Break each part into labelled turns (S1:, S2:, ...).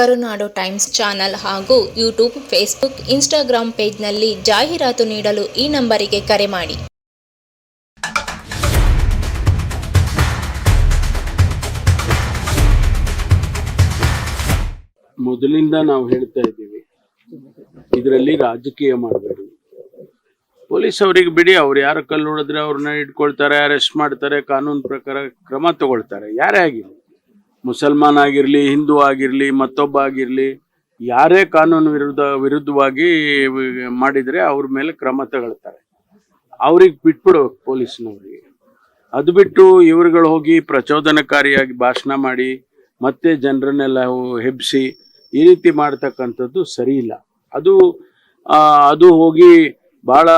S1: ಕರುನಾಡು times channel ಹಾಗೂ YouTube, Facebook Instagram ಪೇಜ್ನಲ್ಲಿ ಜಾಹೀರಾತು ನೀಡಲು ಈ ನಂಬರಿಗೆ ಕರೆ ಮಾಡಿ.
S2: ಮೊದಲಿಂದ ನಾವು ಹೇಳ್ತಾ ಇದ್ದೀವಿ, ಇದರಲ್ಲಿ ರಾಜಕೀಯ ಮಾಡಬೇಡಿ. ಪೊಲೀಸ್ ಅವರಿಗೆ ಬಿಡಿ, ಅವ್ರು ಯಾರು ಕಲ್ಲು ಹೊಡೆದ್ರೆ ಅವ್ರನ್ನ ಇಟ್ಕೊಳ್ತಾರೆ ಅರೆಸ್ಟ್ ಮಾಡ್ತಾರೆ, ಕಾನೂನು ಪ್ರಕಾರ ಕ್ರಮ ತಗೊಳ್ತಾರೆ, ಯಾರೇ ಆಗಿರಲಿ. ಮುಸಲ್ಮಾನ್ ಆಗಿರಲಿ, ಹಿಂದೂ ಆಗಿರಲಿ, ಮತ್ತೊಬ್ಬ ಆಗಿರಲಿ, ಯಾರೇ ಕಾನೂನು ವಿರುದ್ಧ, ವಿರುದ್ಧವಾಗಿ ಮಾಡಿದರೆ ಅವ್ರ ಮೇಲೆ ಕ್ರಮ ತಗೊಳ್ತಾರೆ. ಅವ್ರಿಗೆ ಬಿಟ್ಬಿಡು ಪೊಲೀಸ್ನವ್ರಿಗೆ. ಅದು ಬಿಟ್ಟು ಇವರುಗಳು ಹೋಗಿ ಪ್ರಚೋದನಕಾರಿಯಾಗಿ ಭಾಷಣ ಮಾಡಿ, ಮತ್ತೆ ಜನರನ್ನೆಲ್ಲ ಹೆಬ್ಸಿ, ಈ ರೀತಿ ಮಾಡ್ತಕ್ಕಂಥದ್ದು ಸರಿ ಇಲ್ಲ. ಅದು ಅದು ಹೋಗಿ ಭಾಳ,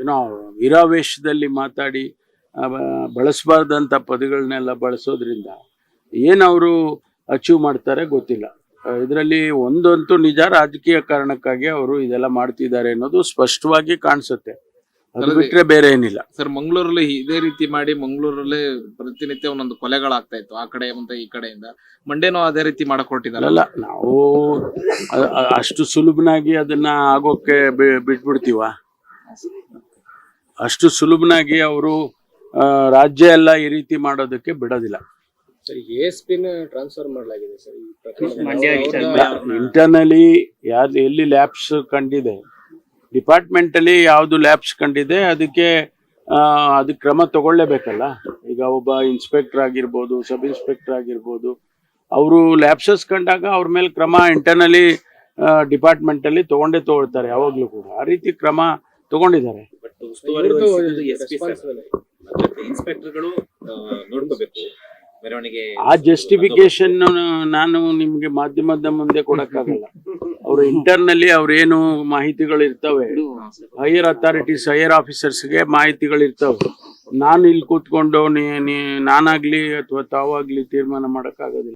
S2: ಏನೋ, ವಿರಾವೇಶದಲ್ಲಿ ಮಾತಾಡಿ ಬಳಸಬಾರ್ದಂಥ ಪದಗಳನ್ನೆಲ್ಲ ಬಳಸೋದ್ರಿಂದ ಏನು ಅವರು ಅಚೀವ್ ಮಾಡ್ತಾರೆ ಗೊತ್ತಿಲ್ಲ. ಇದರಲ್ಲಿ ಒಂದಂತೂ ನಿಜ ರಾಜಕೀಯ ಕಾರಣಕ್ಕಾಗಿ ಅವರು ಇದೆಲ್ಲ ಮಾಡ್ತಿದ್ದಾರೆ ಅನ್ನೋದು ಸ್ಪಷ್ಟವಾಗಿ ಕಾಣಿಸುತ್ತೆ. ಅದು ಬಿಟ್ರೆ ಬೇರೆ ಏನಿಲ್ಲ.
S3: ಸರ್ ಮಂಗಳೂರಲ್ಲಿ ಇದೇ ರೀತಿ ಮಾಡಿ ಮಂಗಳೂರಲ್ಲಿ ಪ್ರತಿನಿತ್ಯ ಒಂದೊಂದು ಕೊಲೆಗಳಾಗ್ತಾ ಇತ್ತು ಆ ಕಡೆ ಮತ್ತೆ ಈ ಕಡೆಯಿಂದ. ಮಂಡ್ಯನೂ ಅದೇ ರೀತಿ
S2: ಅಲ್ಲ ನಾವು ಅಷ್ಟು ಸುಲಭನಾಗಿ ಅದನ್ನ ಆಗೋಕೆ ಬಿಟ್ಬಿಡ್ತೀವ? ಅಷ್ಟು ಸುಲಭನಾಗಿ ಅವರು ರಾಜ್ಯ ಎಲ್ಲ ಈ ರೀತಿ ಮಾಡೋದಕ್ಕೆ ಬಿಡೋದಿಲ್ಲ.
S4: ಸರ್ ಎಸ್ ಪಿನ ಟ್ರಾನ್ಸ್ಫರ್ ಮಾಡಲಾಗಿದೆ ಸರ್ ಈ ಪ್ರಕರಣ.
S2: ಇಂಟರ್ನಲಿ ಯಾವ್ದು ಎಲ್ಲಿ ಲ್ಯಾಬ್ಸ್ ಕಂಡಿದೆ? ಡಿಪಾರ್ಟ್ಮೆಂಟ್ ಅಲ್ಲಿ ಯಾವ್ದು ಲ್ಯಾಬ್ಸ್ ಕಂಡಿದೆ ಅದಕ್ಕೆ ಆ, ಅದಕ್ಕೆ ಕ್ರಮ ತಗೊಳ್ಳೇಬೇಕಲ್ಲ? ಈಗ ಒಬ್ಬ ಇನ್ಸ್ಪೆಕ್ಟರ್ ಆಗಿರ್ಬೋದು ಸಬ್ ಇನ್ಸ್ಪೆಕ್ಟರ್ ಆಗಿರ್ಬೋದು ಅವರು ಲ್ಯಾಬ್ಸಸ್ ಕಂಡಾಗ ಅವ್ರ ಮೇಲೆ ಕ್ರಮ ಇಂಟರ್ನಲಿ ಡಿಪಾರ್ಟ್ಮೆಂಟ್ ಅಲ್ಲಿ ತಗೊಂಡೇ ತಗೊಳ್ತಾರೆ ಯಾವಾಗ್ಲೂ ಕೂಡ. ಆ ರೀತಿ ಕ್ರಮ ತಗೊಂಡಿದ್ದಾರೆ.
S5: ಇನ್ಸ್ಪೆಕ್ಟರ್ಗಳು ನೋಡ್ಕೋಬೇಕು. ಮೆರವಣಿಗೆ
S2: ಆ ಜಸ್ಟಿಫಿಕೇಶನ್ ನಾನು ನಿಮ್ಗೆ ಮಾಧ್ಯಮದ ಮುಂದೆ ಕೊಡಕ್ಕಾಗಲ್ಲ. ಅವ್ರ ಇಂಟರ್ನಲ್ಲಿ ಅವ್ರೇನು ಮಾಹಿತಿಗಳು ಇರ್ತವೆ ಹೈಯರ್ ಅಥಾರಿಟೀಸ್ ಹೈಯರ್ ಆಫೀಸರ್ಸ್ಗೆ ಮಾಹಿತಿಗಳು ಇರ್ತವೆ ನಾನು ಇಲ್ಲಿ ಕೂತ್ಕೊಂಡು ನಾನಾಗ್ಲಿ ಅಥವಾ ತಾವಾಗ್ಲಿ ತೀರ್ಮಾನ ಮಾಡಕ್ಕಾಗೋದಿಲ್ಲ.